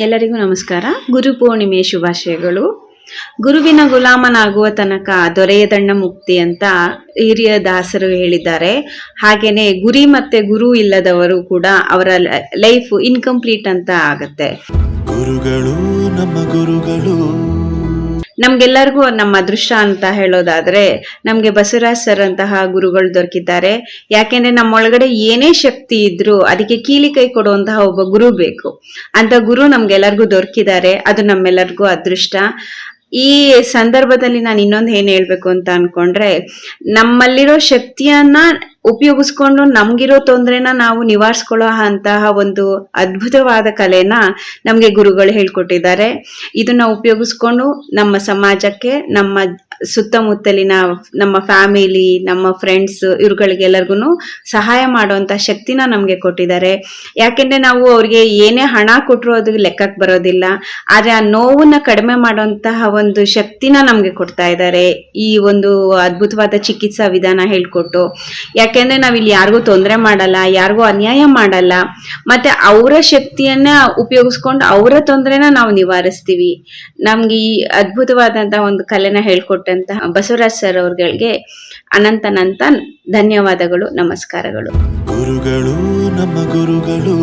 ಎಲ್ಲರಿಗೂ ನಮಸ್ಕಾರ. ಗುರು ಪೂರ್ಣಿಮೆ ಶುಭಾಶಯಗಳು. ಗುರುವಿನ ಗುಲಾಮನಾಗುವ ತನಕ ದೊರೆಯದಣ್ಣ ಮುಕ್ತಿ ಅಂತ ಹಿರಿಯ ದಾಸರು ಹೇಳಿದ್ದಾರೆ. ಹಾಗೇನೆ ಗುರಿ ಮತ್ತೆ ಗುರು ಇಲ್ಲದವರು ಕೂಡ ಅವರ ಲೈಫ್ ಇನ್ಕಂಪ್ಲೀಟ್ ಅಂತ ಆಗತ್ತೆ. ಗುರುಗಳು ನಮ್ಮ ಗುರುಗಳು. ನಮ್ಗೆಲ್ಲರಿಗೂ ನಮ್ಮ ಅದೃಷ್ಟ ಅಂತ ಹೇಳೋದಾದ್ರೆ ನಮ್ಗೆ ಬಸವರಾಜ್ ಸರ್ ಅಂತಹ ಗುರುಗಳು ದೊರಕಿದ್ದಾರೆ. ಯಾಕೆಂದ್ರೆ ನಮ್ಮೊಳಗಡೆ ಏನೇ ಶಕ್ತಿ ಇದ್ರೂ ಅದಕ್ಕೆ ಕೀಲಿ ಕೈ ಕೊಡುವಂತಹ ಒಬ್ಬ ಗುರು ಬೇಕು. ಅಂತ ಗುರು ನಮ್ಗೆಲ್ಲರಿಗೂ ದೊರಕಿದ್ದಾರೆ. ಅದು ನಮ್ಮೆಲ್ಲರಿಗೂ ಅದೃಷ್ಟ. ಈ ಸಂದರ್ಭದಲ್ಲಿ ನಾನು ಇನ್ನೊಂದು ಏನ್ ಹೇಳ್ಬೇಕು ಅಂತ ಅನ್ಕೊಂಡ್ರೆ, ನಮ್ಮಲ್ಲಿರೋ ಶಕ್ತಿಯನ್ನ ಉಪಯೋಗಿಸ್ಕೊಂಡು ನಮ್ಗಿರೋ ತೊಂದ್ರೆನ ನಾವು ನಿವಾರಿಸ್ಕೊಳ್ಳೋ ಅಂತಹ ಒಂದು ಅದ್ಭುತವಾದ ಕಲೆನ ನಮ್ಗೆ ಗುರುಗಳು ಹೇಳ್ಕೊಟ್ಟಿದ್ದಾರೆ. ಇದನ್ನ ಉಪಯೋಗಿಸ್ಕೊಂಡು ನಮ್ಮ ಸಮಾಜಕ್ಕೆ, ನಮ್ಮ ಸುತ್ತಮುತ್ತಲಿನ ನಮ್ಮ ಫ್ಯಾಮಿಲಿ, ನಮ್ಮ ಫ್ರೆಂಡ್ಸ್ ಇವ್ರುಗಳಿಗೆಲ್ಲರಿಗೂ ಸಹಾಯ ಮಾಡುವಂತ ಶಕ್ತಿನ ನಮ್ಗೆ ಕೊಟ್ಟಿದ್ದಾರೆ. ಯಾಕೆಂದ್ರೆ ನಾವು ಅವ್ರಿಗೆ ಏನೇ ಹಣ ಕೊಟ್ಟರು ಅದು ಲೆಕ್ಕಕ್ಕೆ ಬರೋದಿಲ್ಲ. ಆದ್ರೆ ಆ ನೋವನ್ನ ಕಡಿಮೆ ಮಾಡುವಂತಹ ಒಂದು ಶಕ್ತಿನ ನಮ್ಗೆ ಕೊಡ್ತಾ ಇದ್ದಾರೆ. ಈ ಒಂದು ಅದ್ಭುತವಾದ ಚಿಕಿತ್ಸಾ ವಿಧಾನ ಹೇಳ್ಕೊಟ್ಟು. ಯಾಕೆಂದ್ರೆ ನಾವಿಲ್ಲಿ ಯಾರಿಗೂ ತೊಂದರೆ ಮಾಡಲ್ಲ, ಯಾರಿಗೂ ಅನ್ಯಾಯ ಮಾಡಲ್ಲ. ಮತ್ತೆ ಅವರ ಶಕ್ತಿಯನ್ನ ಉಪಯೋಗಿಸ್ಕೊಂಡು ಅವರ ತೊಂದರೆನ ನಾವು ನಿವಾರಿಸ್ತೀವಿ. ನಮ್ಗೆ ಈ ಅದ್ಭುತವಾದಂತಹ ಒಂದು ಕಲೆನ ಹೇಳ್ಕೊಟ್ಟಂತಹ ಬಸವರಾಜ್ ಸರ್ ಅವ್ರಿಗೆ ಅನಂತನಂತ ಧನ್ಯವಾದಗಳು, ನಮಸ್ಕಾರಗಳು. ಗುರುಗಳು, ನಮ್ಮ ಗುರುಗಳು.